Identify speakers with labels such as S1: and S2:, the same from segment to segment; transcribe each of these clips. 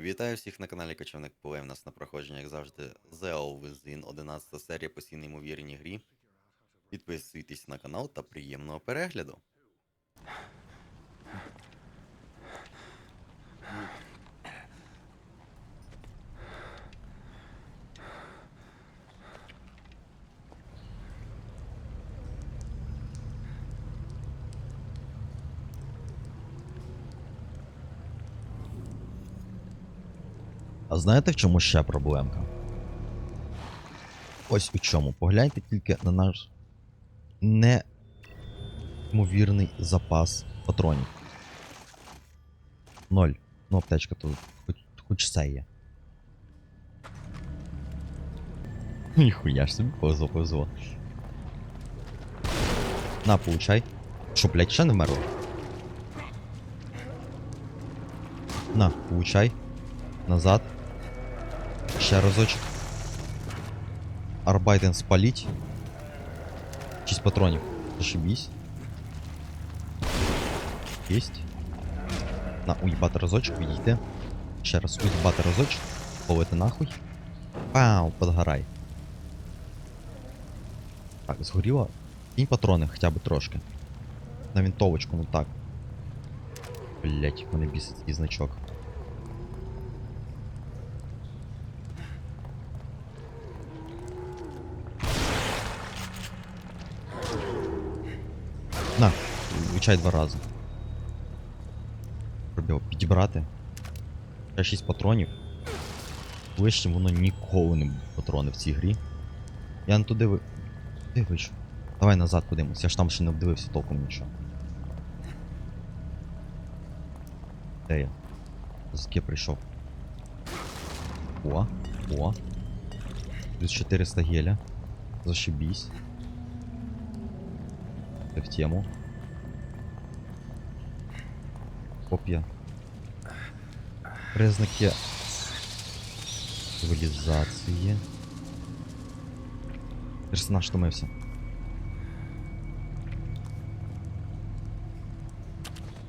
S1: Вітаю всіх на каналі Кочівник Плей. У нас на проходження, як завжди, The Always Win, 11 серія по сійній ймовірній грі. Підписуйтесь на канал та приємного перегляду.
S2: Знаєте в чому ще проблемка? Ось у чому. Погляньте тільки на наш неймовірний запас патронів. Ноль. Ну, аптечка тут хоч, хоч це є. Ніхуя ж собі повезло, повезло. На, получай. Що, блядь, ще не вмерло? На, получай. Назад. Ще разочок. Арбайтен спалить. Шість патронів. Зашибісь. Єсть. На, уїбати разочок, відійти. Ще раз уїбати разочок. Ловити нахуй. Пау, подгорай. Так, згоріло. Кінь патрони хоча б трошки. На вінтовочку, ну так. Блять, мене бісить цей значок. На, влучай два рази. Треба підібрати. Ще 6 патронів. Вище воно ніколи не буде патрони в цій грі. Я не туди ви. Ти вийшов. Давай назад подивимось, я ж там ще не обдивився толком нічого. Де я? Звідки прийшов? О, о. Плюс 400 геля. Зашибісь. Ти в тему. Коп'я. Признаки цивілізації. Персонаж втомився.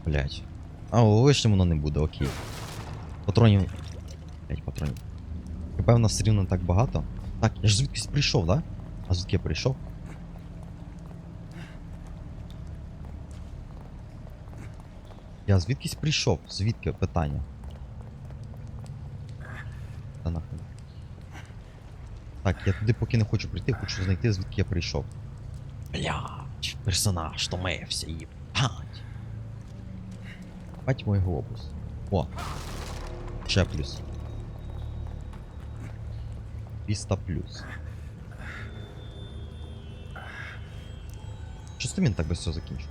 S2: Блять. А, лишнім воно не буде, окей. Патронів. Блять, патронів. Напевно, все рівно так багато. Так, я ж звідкись прийшов, да? А звідки я прийшов? Я звідкись прийшов? Звідки питання? Та нахуй. Так, я туди поки не хочу прийти, хочу знайти, звідки я прийшов. Блять, персонаж то томився, їбать. Бать мой глобус. О. Ще плюс. 200 плюс. Чисто він так без цього закінчив.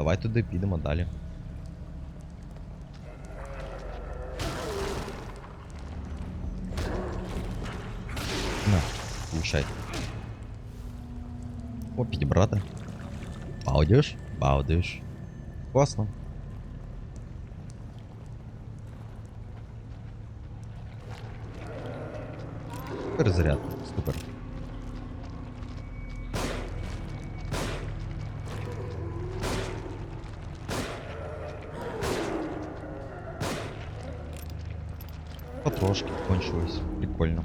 S2: Давай туди підемо далі. На, получай. О, підібрати. Баудиш? Баудиш. Класно. Перезарядка. Супер. Потрошки кончилось. Прикольно.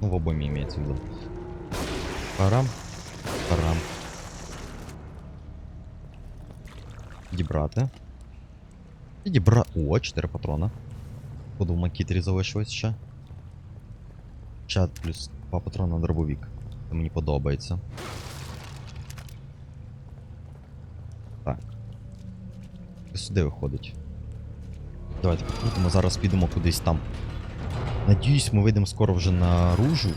S2: Ну, в обоими имеется в виду. Парам. Парам. Підібрати. Підібра... О, 4 патрона. Буду в макітрі залишилось ще. Чат плюс 2 патрона на дробовик. Це мені подобається. Так. І сюди виходить. Давайте покрутимо, зараз підемо кудись там. Надіюсь, ми вийдемо скоро вже наружу.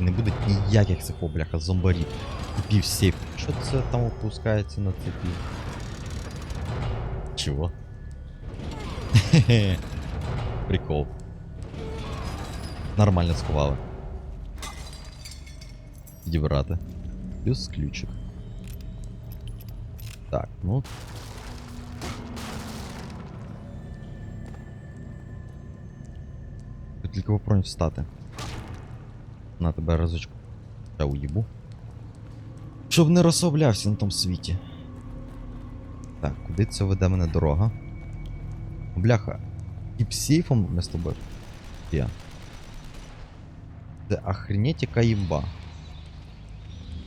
S2: Не буде ніяких цих бляха зомбарів. Купів сейф. Що це там опускається на цепі? Чого? Прикол. Нормально сховали. Підібрати. Плюс ключик. Так, ну. Тільки попронь встати. На тебе разочку. Та уїбу. Щоб не розслаблявся на тому світі. Так, куди це веде мене дорога? Бляха. Кіпсейфом ми з тобою. Є. Це охренеть яка їмба.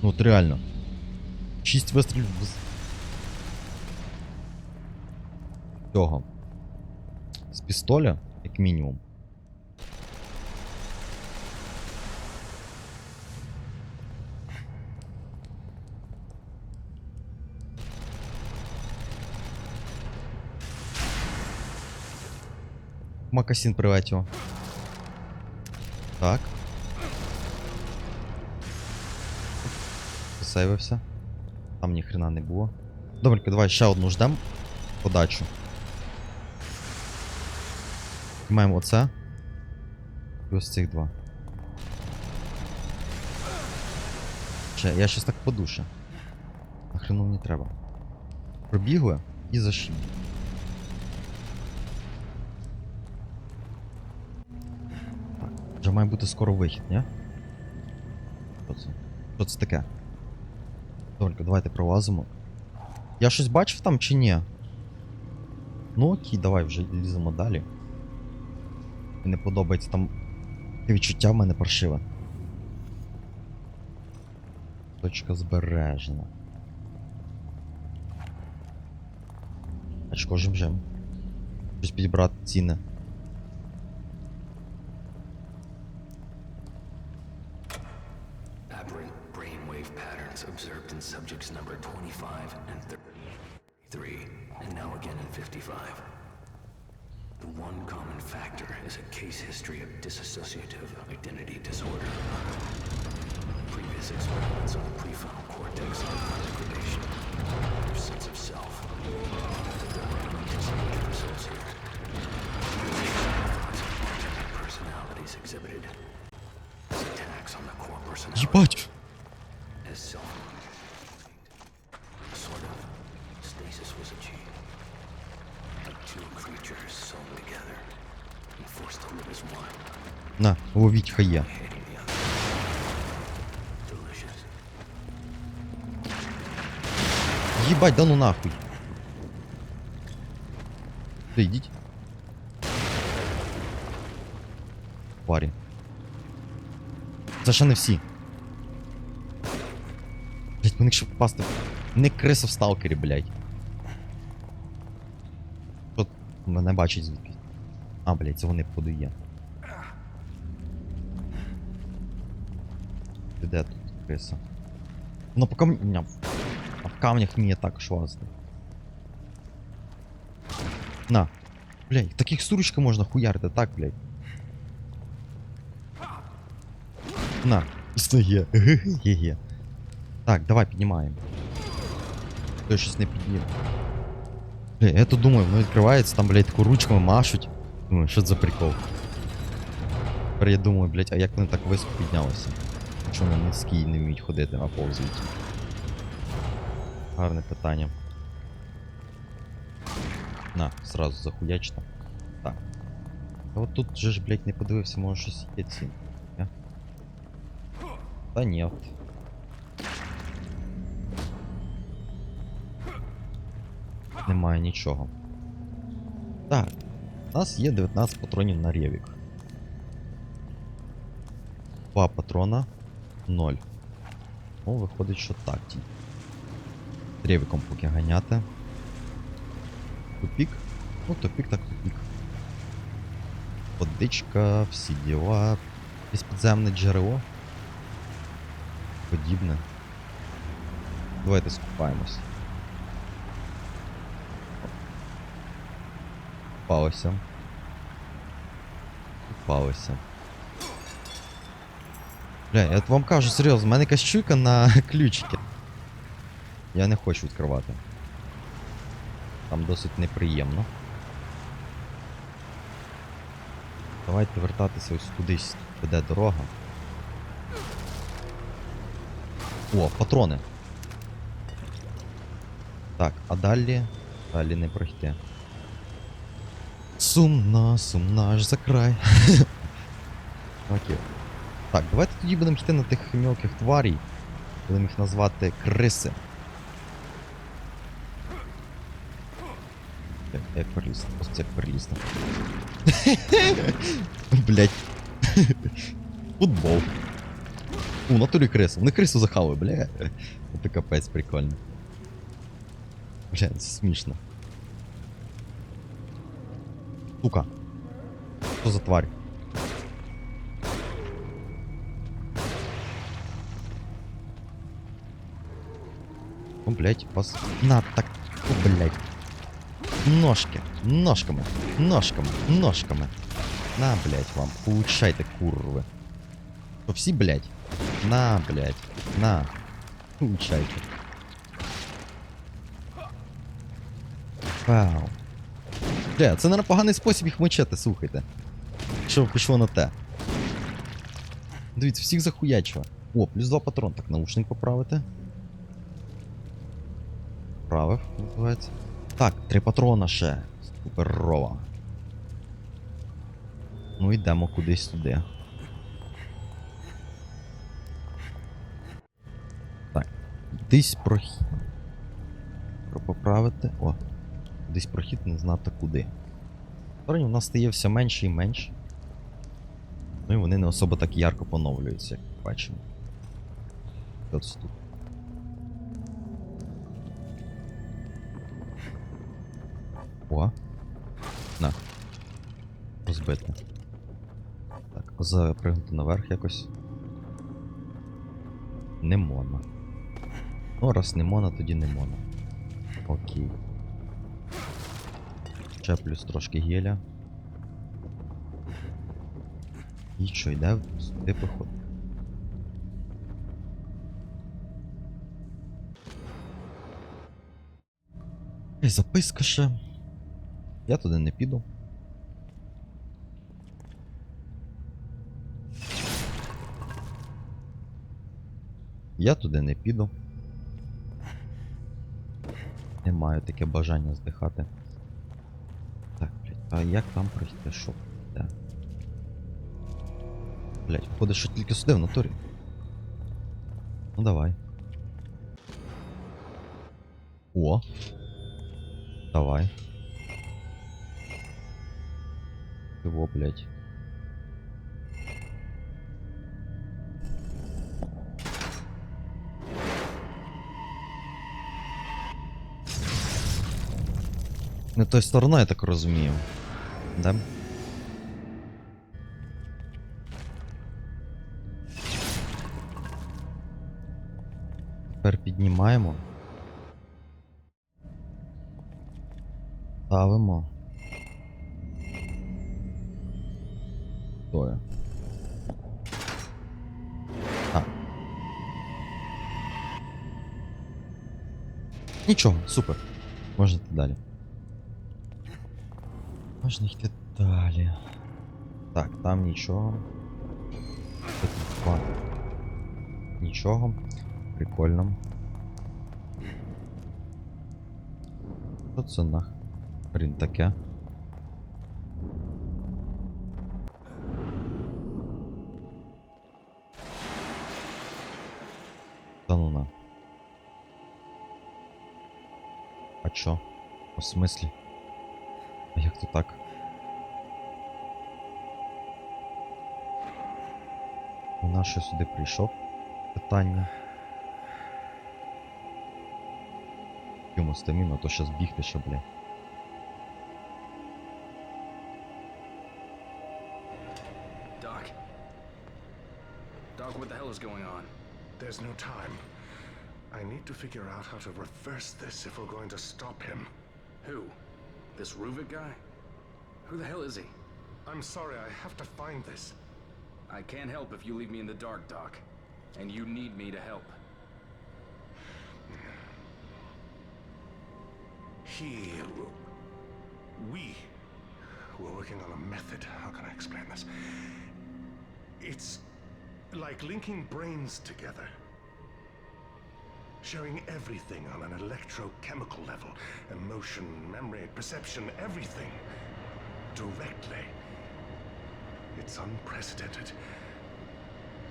S2: Ну от реально. Шість вистрілів з. Цього. З пістоля, як мінімум. Макасін приватів. Так. Засейвився. Там ні хрена не було. Добренько, давай ще одну ждем. Подачу. Маємо оце. Ось цих два. Ще, я щас так подушу. Нахрену мені треба. Пробігли і зашибли. Так, вже має бути скоро вихід, ні? Що це? Що це таке? Только, давайте пролазимо. Я щось бачив там чи ні? Ну окей, давай вже ліземо далі. Мені не подобається там. Відчуття в мене паршиве. Точка збережена. Очко жим-жим. Щось підібрати ціни.
S3: Patterns observed in subjects number 25 and 33, and now again in 55. The one common factor is a case history of dissociative identity disorder. Previous experiments on the prefrontal cortex and degradation, their sense of self. As
S2: На, ловіть.
S3: Delicious.
S2: Єбать, да ну нахуй. Парі. Це ще не всі. Блять, мене ще попасти. Не криса в сталкері, блять. Що мене бачить звідки? А, блять, це вони походу є. Ти Де тут криса? Ну по камням. А в камнях вміє також лазити. На. Блядь, таких сурочка можна хуярити, так, блядь. На. Існує. Ге-ге. Так, давай піднімаємо. Той щось не підніме. Бля, я тут думаю, воно відкривається, там, блядь, таку ручками машуть. Думаю, це за прикол. Я думаю, блядь, а як вони так високо піднялися? Якщо вони низькі і не вміють ходити, а повзають. Гарне питання. На, сразу захуяч там. Так. А от тут же ж, блядь, не подивився, може щось є ці. Та ні. Немає нічого. Так. У нас є 19 патронів на ревік. Два патрона. 0. Ну, виходить, що так. Ревіком поки ганяти. Тупік? Ну, тупік так тупік. Водичка, всі діла. Якесь підземне джерело. Подібне. Давайте скупаємось. Купалося. Купалося. Бля, я вам кажу серйозно, в мене якась чуйка на ключики. Я не хочу відкривати. Там досить неприємно. Давайте вертатися ось кудись веде дорога. О, патрони. Так, а далі. Далі не пройти. Сумна, сумна аж за край. Окей. Так, давайте тоді будемо йти на тих мілких тварій. Будемо їх назвати криси. Як перелізти, просто як перелізти. Блять. Футбол. У, натурі криса. Вони крису захавали, бля. Це капець прикольно. Бля, це смішно. Сука. Що за тварь? О, блять, пас. На, так. О, блять. Ножки. Ножками. Ножками. Ножками. На, блять, вам. Получайте, курви. Що всі, блять? На, блять. На. Получайте. Вау. Бля, це, наверное, поганий спосіб їх мочити, слухайте. Що пішло на те. Дивіться, всіх захуячило. О, плюс два патрон. Так, наушник поправити. Правив, називається. Так, три патрона ще. Суперова. Ну йдемо кудись туди. Так. Десь прохід. Про поправити. О. Десь прохід не знати куди. Стороні у нас стає все менше і менше. Ну і вони не особо так ярко поновлюються, як бачимо. Це тут? О. На. Розбити. Так, запригнути наверх якось. Не мона. Ну, раз не мона, тоді не мона. Окей. Ще плюс трошки геля. І що, йде сюди поход. Ей, записка ще. Я туди не піду. Я туди не піду. Не маю таке бажання здихати. Так, блядь, а як там пройти? Що? Де? Блядь, виходить, що тільки сюди в натурі. Ну давай. О. Давай. Чего, блядь? Не той стороною, я так розумію. Да? Тепер піднімаємо. Ставимо. Стоя. А. Нічого, супер. Можна йти далі. Можна йти далі. Так, там нічого. Тут два. Нічого. Прикольно. Що це нахрен таке? Та ну на. А чо? У смислі? А як то так? Вона що сюди прийшов? Питання. Йому стаміну, а то щас бігти ще, бля.
S4: Doc. Doc, what the hell is going on?
S5: There's no time. I need to figure out how to reverse this if we're going to stop him.
S4: Who? This Ruvik guy? Who the hell is he?
S5: I'm sorry, I have to find this.
S4: I can't help if you leave me in the dark, Doc. And you need me to help.
S5: He. We were working on a method. How can I explain this? It's like linking brains together. Showing everything on an electrochemical level emotion, memory, perception, everything. Directly. It's unprecedented.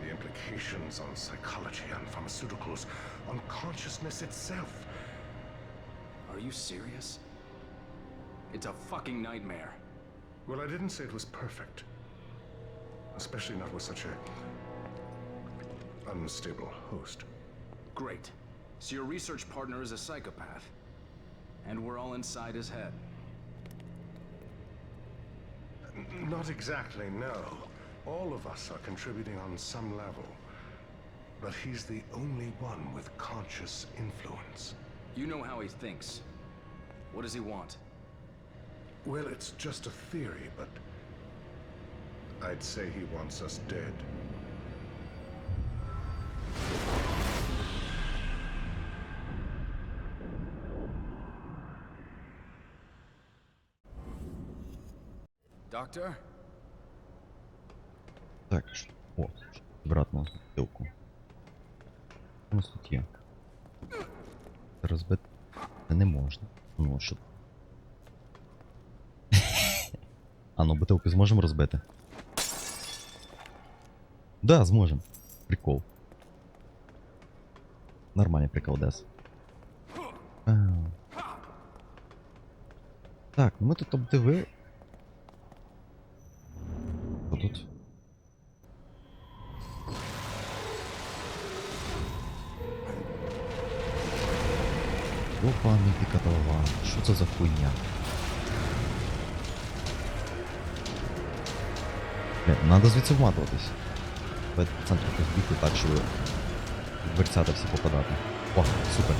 S5: The implications on psychology, on pharmaceuticals, on consciousness itself.
S4: Are you serious? It's a fucking nightmare.
S5: Well, I didn't say it was perfect. Especially not with such a unstable host.
S4: Great. So your research partner is a psychopath. And we're all inside his head.
S5: Not exactly, no. All of us are contributing on some level. But he's the only one with conscious influence.
S4: You know how he thinks. What does he want?
S5: Well, it's just a theory, but I'd say he wants us dead.
S2: Так, о, обратно. Що у нас тут не можна. Ну, що. а ну, бутилку зможемо розбити? Да, зможемо. Прикол. Нормальний прикол, Дес. А. Так, ну ми тут обдиви. Тут? Опа, ти котлован. Що це за хуйня? Бля, надо звідси вматуватись. По центру розбігти так, щоб в дверцята всі попадати. О, супер.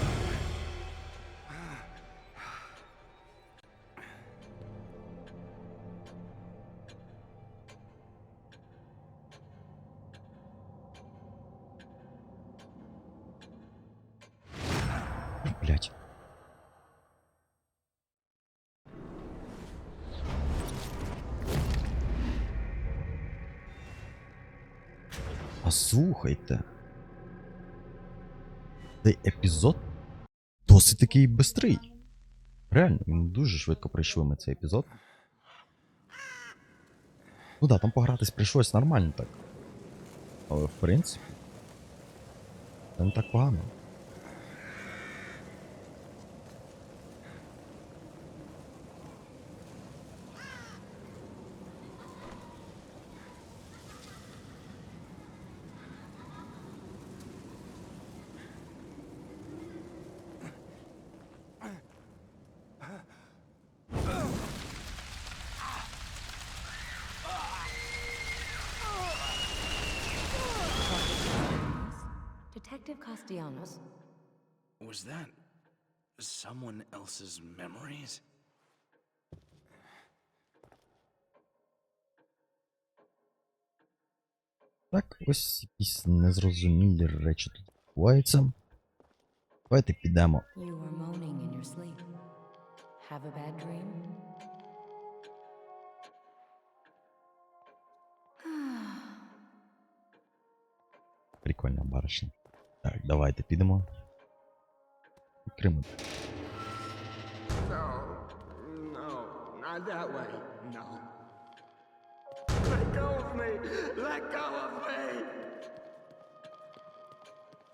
S2: Блять. А слухайте. Цей епізод досить такий бистрий. Реально, він дуже швидко пройшли ми цей епізод. Ну да, там погратись прийшлось нормально так. Але в принципі. Це не так погано.
S6: Detective Castellanos,
S4: Was that someone else's memories?
S2: Так, ось якісь незрозумілі речі тут відбуваються. Давайте підемо.
S6: you were
S2: Так, давайте підемо.
S7: Me!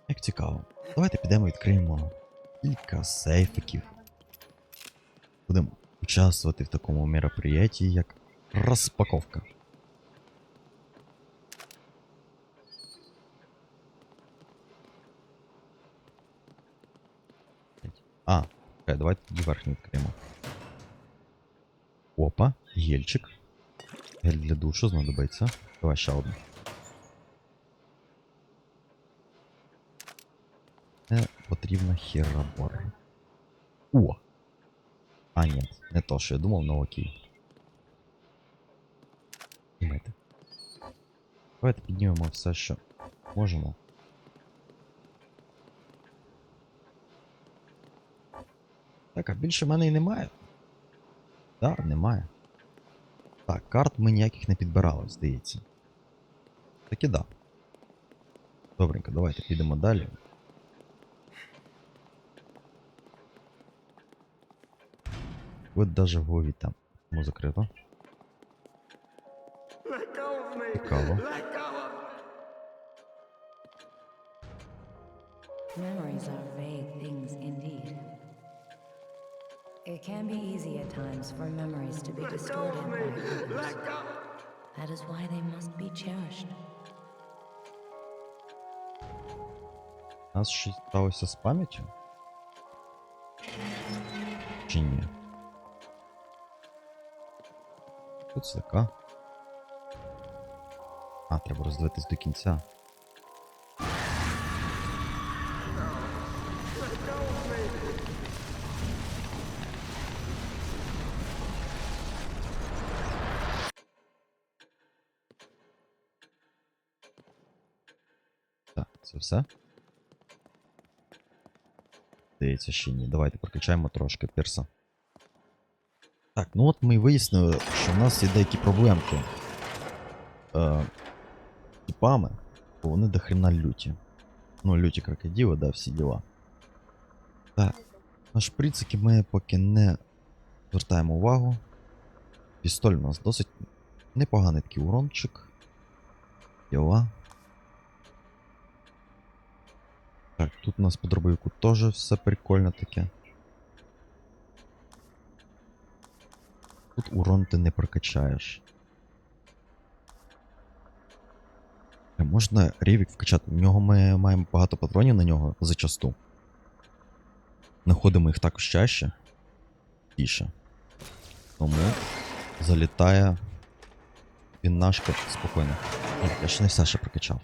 S2: Як цікаво. Давайте підемо відкриємо кілька сейфиків. Будемо участвувати в такому мероприятии, як розпаковка. чекай, давайте тоді верхню відкриємо. Опа, гельчик. Гель для душу знадобиться. Давай ще одну. Це потрібна херабор. О! А, ні, не то, що я думав, ну окей. Знімайте. Давайте піднімемо все, що можемо. Так, а більше в мене і немає. Так, немає. Так, карт ми ніяких не підбирали, здається. Так і да. Добренько, давайте підемо далі. От даже в голові там. Тому закрито. Цікаво.
S6: Memories are vague things indeed. It can be easy at times for memories to be
S7: Let go
S6: distorted
S7: of
S6: by
S7: me!
S6: others.
S7: Let go!
S6: That is why they must be cherished.
S2: У нас щось сталося з пам'яттю? Чи ні? Тут така. А, треба роздивитись до кінця. Це все. Здається, ще ні. Давайте прокачаємо трошки пірса. Так, ну от ми вияснили, що в нас є деякі проблемки. Е, типами, бо вони до хрена люті. Ну, люті крокодили, да, всі діла. Так. На шприцики ми поки не звертаємо увагу. Пістоль у нас досить непоганий такий урончик. Діла. Так, тут у нас по дробовику теж все прикольно таке. Тут урон ти не прокачаєш. Е, Можна ревік вкачати. У нього ми маємо багато патронів на нього зачасту. Находимо їх також чаще. Тіше. Тому залітає він нашка спокійно. Я ще не все ще прокачав.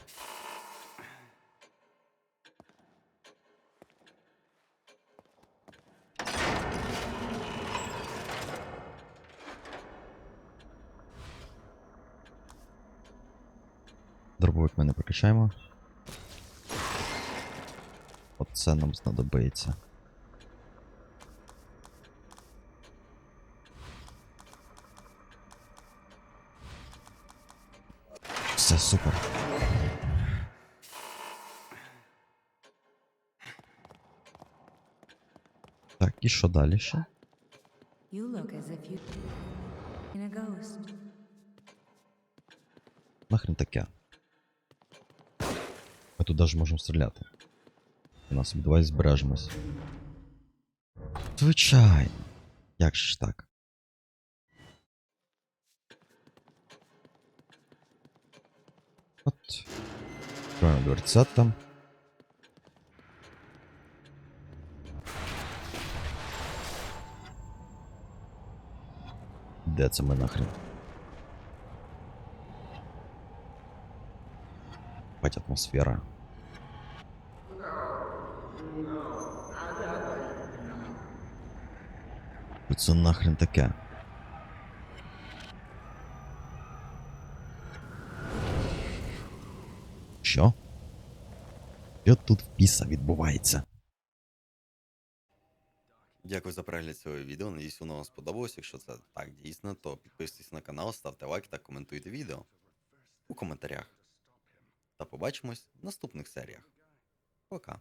S2: Ми. Оце нам знадобиться. Все супер. Так, і що далі ще? Нахрен таке. Ми туди ж можемо стріляти. У нас давай збережемось. Звичайно. Як же ж так? От. Відкриваємо дверцята. Де це ми нахрен? Бать атмосфера. Це нахрен таке. Що? Що тут в піса відбувається?
S1: Дякую за перегляд цього відео. Надіюсь, воно вам сподобалось. Якщо це так дійсно, то підписуйтесь на канал, ставте лайк та коментуйте відео у коментарях. Та побачимось в наступних серіях. Пока.